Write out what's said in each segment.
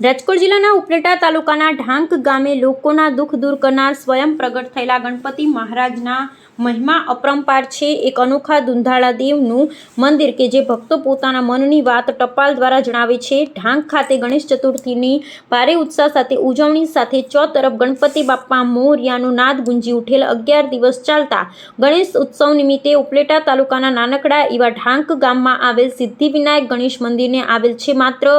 રાજકોટ જિલ્લાના ઉપલેટા તાલુકાના ઢાંક ગામે લોકોના દુઃખ દૂર કરનાર સ્વયં પ્રગટ થયેલા ગણપતિ મહારાજના મહિમા અપરંપાર છે. એક અનોખા દુંધાળા દેવનું મંદિર કે જે ભક્તો પોતાના મનની વાત ટપાલ દ્વારા જણાવે છે. ઢાંક ખાતે ગણેશ ચતુર્થીની ભારે ઉત્સાહ સાથે ઉજવણી સાથે ચો તરફ ગણપતિ બાપ્પા મોરિયાનો નાદ ગુંજી ઉઠેલ અગિયાર દિવસ ચાલતા ગણેશ ઉત્સવ નિમિત્તે ઉપલેટા તાલુકાના નાનકડા એવા ઢાંક ગામમાં આવેલ સિદ્ધિવિનાયક ગણેશ મંદિરને આવેલ છે માત્ર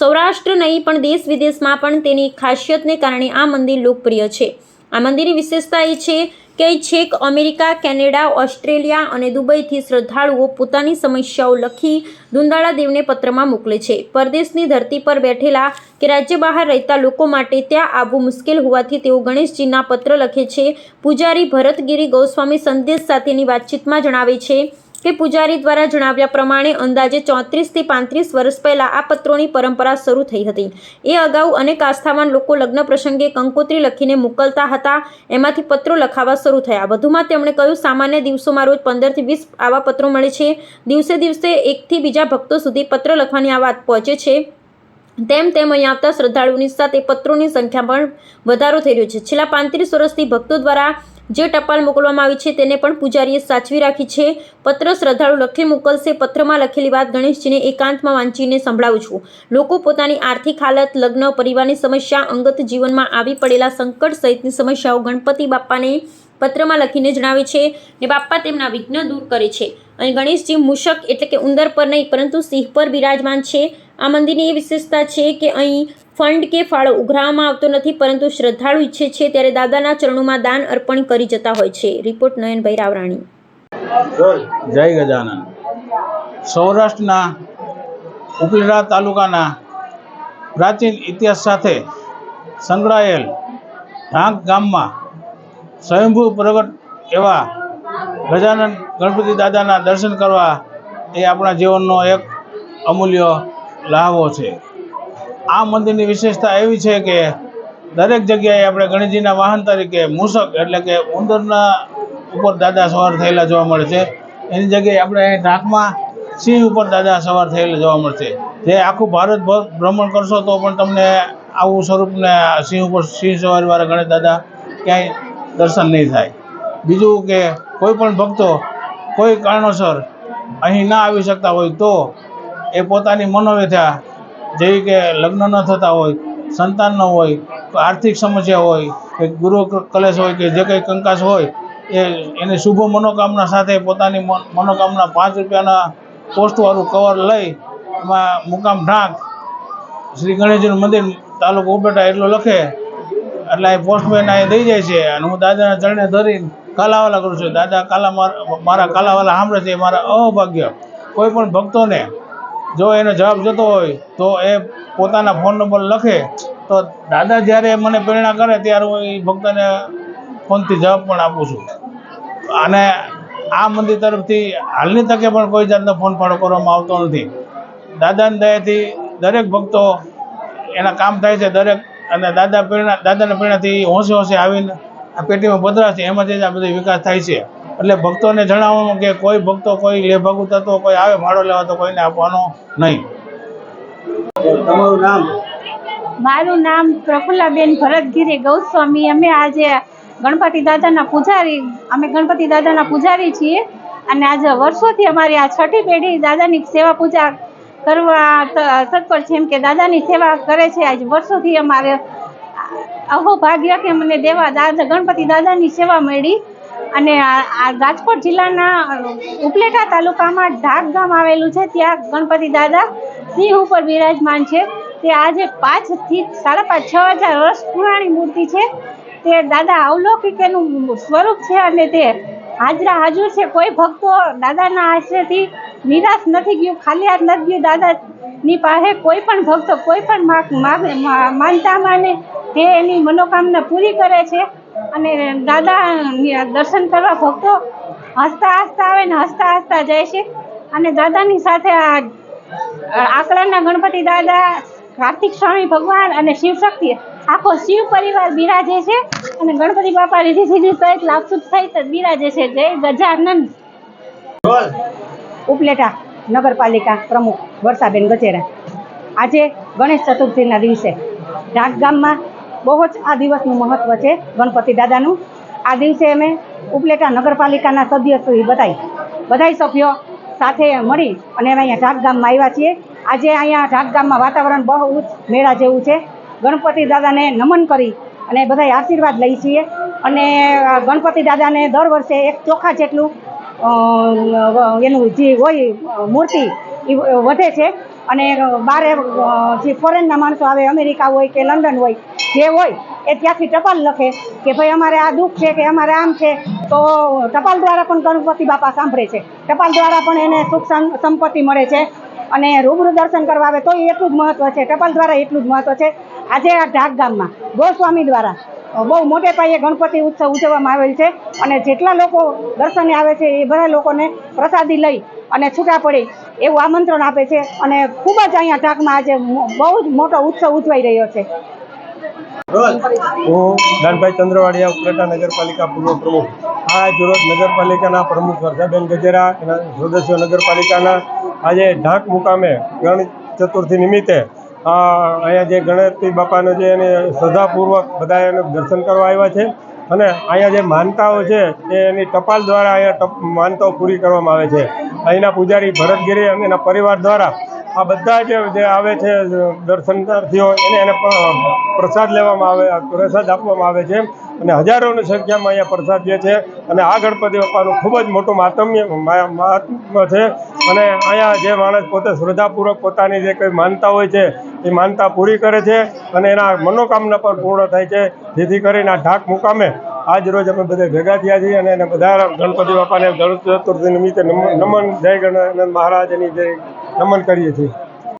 સૌરાષ્ટ્ર નહીં, પણ દેશ વિદેશમાં પણ તેની ખાસિયતને કારણે આ મંદિર લોકપ્રિય છે. આ મંદિરની વિશેષતા એ છે કે છેક અમેરિકા, કેનેડા, ઓસ્ટ્રેલિયા અને દુબઈથી શ્રદ્ધાળુઓ પોતાની સમસ્યાઓ લખી દુંદાળા દેવને પત્રમાં મોકલે છે. પરદેશની ધરતી પર બેઠેલા કે રાજ્ય બહાર રહેતા લોકો માટે ત્યાં આવવું મુશ્કેલ હોવાથી તેઓ ગણેશજીના પત્ર લખે છે. પૂજારી ભરતગીરી ગોસ્વામી સંદેશ સાથેની વાતચીતમાં જણાવે છે કે પૂજારી દ્વારા જણાવ્યા પ્રમાણે અંદાજે ચોત્રીસથી પાંત્રીસ વર્ષ પહેલાં આ પત્રોની પરંપરા શરૂ થઈ હતી. એ અગાઉ અનેક આસ્થાવાન લોકો લગ્ન પ્રસંગે કંકોત્રી લખીને મોકલતા હતા. એમાંથી પત્રો લખાવા શરૂ થયા. વધુમાં તેમણે કહ્યું, સામાન્ય દિવસોમાં રોજ પંદરથી વીસ આવા પત્રો મળે છે. દિવસે દિવસે એકથી બીજા ભક્તો સુધી પત્ર લખવાની આ વાત પહોંચે છે. તેમ તેમ અહીં આવતા શ્રદ્ધાળુઓની સાથે પત્રોની સંખ્યા પણ વધારો થઈ રહ્યો છે. છેલ્લા પાંત્રીસ વર્ષથી ભક્તો દ્વારા જે ટપાલ મોકલવામાં આવી છે તેને પણ પૂજારીએ સાચવી રાખી છે. પત્ર શ્રદ્ધાળુ લખી મોકલશે, પત્રમાં લખેલી વાત ગણેશજીને એકાંતમાં વાંચીને સંભળાવું છું. લોકો પોતાની આર્થિક હાલત, લગ્ન, પરિવારની સમસ્યા અંગત જીવનમાં આવી પડેલા સંકટ સહિતની સમસ્યાઓ ગણપતિ બાપાને પત્રમાં લખીને જણાવે છે ને બાપ્પા તેમના વિઘ્ન દૂર કરે છે. અહીં ગણેશજી મૂષક એટલે કે ઉંદર પર નહીં, પરંતુ સિંહ પર બિરાજમાન છે. આ મંદિરની એ વિશેષતા છે કે અહીં ફંડ કે ફાળો ઉઘરાવવામાં આવતો નથી, પરંતુ શ્રદ્ધાળુ ઈચ્છે છે ત્યારે દાદાના ચરણોમાં દાન અર્પણ કરી જતા હોય છે. રિપોર્ટ નયનભાઈ રાવરાણી. જય ગજાનન. સૌરાષ્ટ્રના ઉપલેટા તાલુકાના પ્રાચીન ઇતિહાસ સાથે સંકળાયેલ ઢાંક ગામમાં સ્વયંભૂ પ્રગટ એવા ગજાનન ગણપતિ દાદાના દર્શન કરવા એ આપણા જીવનનો એક અમૂલ્ય લાહવો છે. આ મંદિરની વિશેષતા એવી છે કે દરેક જગ્યાએ આપણે ગણેશજીના વાહન તરીકે મૂષક એટલે કે ઉંદરના ઉપર દાદા સવાર થયેલા જોવા મળે છે. એની જગ્યાએ આપણે ઢાંકમાં સિંહ ઉપર દાદા સવાર થયેલા જોવા મળશે જે આખું ભારત ભ્રમણ કરશો તો પણ તમને આવું સ્વરૂપને સિંહ ઉપર સિંહ સવારીવાળા ગણેશ દાદા ક્યાંય દર્શન નહીં થાય. બીજું કે કોઈ પણ ભક્તો કોઈ કારણોસર અહીં ના આવી શકતા હોય તો એ પોતાની મનોવ્યથા જેવી કે લગ્ન ન થતા હોય, સંતાન ન હોય, આર્થિક સમસ્યા હોય, કે ગુરુ કલેશ હોય કે જે કંઈ કંકાસ હોય, એ એની શુભ મનોકામના સાથે પોતાની મનોકામના પાંચ રૂપિયાના પોસ્ટવાળું કવર લઈ એમાં મુકામ ઢાંક શ્રી ગણેશજીનું મંદિર તાલુકો ઉપેટા એટલો લખે. એટલે એ પોસ્ટમેન અહીં દઈ જાય છે અને હું દાદાના ચરણે ધરીને કાલાવાલા કરું છું. દાદા કાલા માર- કાલાવાલા સાંભળે છે મારા અભાગ્ય. કોઈ પણ ભક્તોને જો એનો જવાબ જતો હોય તો એ પોતાના ફોન નંબર લખે. તો દાદા જ્યારે મને પ્રેરણા કરે ત્યારે હું એ ભક્તને ફોનથી જવાબ પણ આપું છું. અને આ મંદિર તરફથી હાલની તકે પણ કોઈ જાતનો ફોન ફાળો કરવામાં આવતો નથી. દાદાની દયાથી દરેક ભક્તો એના કામ થાય છે દરેક. અને દાદા પ્રેરણા, દાદાના પ્રેરણાથી હોંશે હોંશે આવીને આ પેટીમાં પધરાશે એમાંથી જ આ બધો વિકાસ થાય છે. એટલે ભક્તોને જણાવવાનું કે કોઈ ભક્તો કોઈ લેભાગુ તત્વો કોઈ આવે ભાડો લેવા તો કોઈને આપવાનો નહીં. તમારું નામ? મારું નામ પ્રફુલ્લાબેન ભરતગીરી ગૌસ્વામી. અમે આજે ગણપતિ દાદાના પૂજારી અમે ગણપતિ દાદાના પૂજારી છીએ. અને આજે વર્ષોથી અમારી આ છઠ્ઠી પેઢી દાદાની સેવા પૂજા કરવા તત્પર છે એમ કે દાદાની સેવા કરે છે. આજ વર્ષોથી અમારે અહો ભાગ્ય કે મને દેવા દાદા ગણપતિ દાદાની સેવા મળી. અને આ રાજકોટ જિલ્લાના ઉપલેટા તાલુકામાં ઢાક ગામ આવેલું છે. ત્યાં ગણપતિ દાદા સિંહ ઉપર બિરાજમાન છે. તે આજે પાંચથી સાડા પાંચ, છ હજાર વર્ષ પુરાણી મૂર્તિ છે. તે દાદા અવલૌકિક એનું સ્વરૂપ છે અને તે હાજરા હાજર છે. કોઈ ભક્તો દાદાના આશ્રયથી નિરાશ નથી ગયું. ખાલી હાથ નથી ગયું દાદાની પાસે કોઈ પણ ભક્તો કોઈ પણ માનતા માને તે એની મનોકામના પૂરી કરે છે. અને દાદા દર્શન કરવા ભક્તો હસતા હસતા આવે ને હસતા હસતા જાય છે. અને દાદાની સાથે આ આકડાના ગણપતિ દાદા કાર્તિક સ્વામી ભગવાન અને શિવ શક્તિ આખો શિવ પરિવાર બિરાજે છે. અને ગણપતિ બાપા રીધી સીધી સહિત લાભસુદ સહિત બિરાજે છે. જય ગજાનંદ ઉપલેટા નગરપાલિકા પ્રમુખ વર્ષાબેન ગજેરા. આજે ગણેશ ચતુર્થીના દિવસે ઢાક ગામમાં બહુ જ આ દિવસનું મહત્ત્વ છે ગણપતિ દાદાનું. આ દિવસે અમે ઉપલેટા નગરપાલિકાના સભ્ય સુધી બધાય બધાય સભ્યો સાથે મળી અને અમે અહીંયા ઢાક ગામમાં આવ્યા છીએ. આજે અહીંયા ઢાક ગામમાં વાતાવરણ બહુ જ મેળા જેવું છે. ગણપતિ દાદાને નમન કરી અને બધાય આશીર્વાદ લઈએ છીએ. અને ગણપતિ દાદાને દર વર્ષે એક ચોખા જેટલું એનું જે હોય મૂર્તિ એ વધે છે. અને બારે જે ફોરેનના માણસો આવે, અમેરિકા હોય કે લંડન હોય, જે હોય, એ ત્યાંથી ટપાલ લખે કે ભાઈ અમારે આ દુઃખ છે કે અમારે આમ છે. તો ટપાલ દ્વારા પણ ગણપતિ બાપા સાંભળે છે. ટપાલ દ્વારા પણ એને સુખ સંપત્તિ મળે છે અને રૂબરૂ દર્શન કરવા આવે તો એટલું જ મહત્ત્વ છે. ટપાલ દ્વારા એટલું જ મહત્ત્વ છે. આજે આ ઢાક ગામમાં, ગોસ્વામી દ્વારા બહુ મોટે પાયે ગણપતિ ઉત્સવ ઉજવવામાં આવેલ છે અને જેટલા લોકો દર્શને આવે છે, એ બધા લોકોને પ્રસાદી લઈ અને છૂટા પડી એવું આમંત્રણ આપે છે. અને ખૂબ જ અહીંયા ઢાકમાં આજે બહુ જ મોટો ઉત્સવ ઉજવાઈ રહ્યો છે. હું દાનભાઈ નગરપાલિકા પૂર્વ આજે ઢાંક મુકામે ગણેશ ચતુર્થી નિમિત્તે અહીંયા જે ગણપતિ બાપાનો જે એને શ્રદ્ધાપૂર્વક બધા એને દર્શન કરવા આવ્યા છે. અને અહીંયા જે માનતાઓ છે એની ટપાલ દ્વારા અહીંયા માનતાઓ પૂરી કરવામાં આવે છે. અહીંના પૂજારી ભરતગીરી અને એના પરિવાર દ્વારા આ બધા જ આવે છે, દર્શનાર્થીઓ, એને એને પ્રસાદ લેવામાં આવે, પ્રસાદ આપવામાં આવે છે. અને હજારોની સંખ્યામાં અહીંયા પ્રસાદ જે છે, અને આ ગણપતિ બાપાનું ખૂબ જ મોટું માતમ્ય, મા- છે. અને અહીંયા જે માણસ પોતે શ્રદ્ધાપૂર્વક પોતાની જે કંઈ માનતા હોય છે એ માનતા પૂરી કરે છે અને એના મનોકામના પણ પૂર્ણ થાય છે. જેથી કરીને આ ઢાક મુકામે આજ રોજ અમે બધા ભેગા થયા છીએ અને એને બધા ગણપતિ બાપાને ગણેશ ચતુર્થી નિમિત્તે નમન જય ગણાનંદ મહારાજની જય નમન કરીએ છીએ.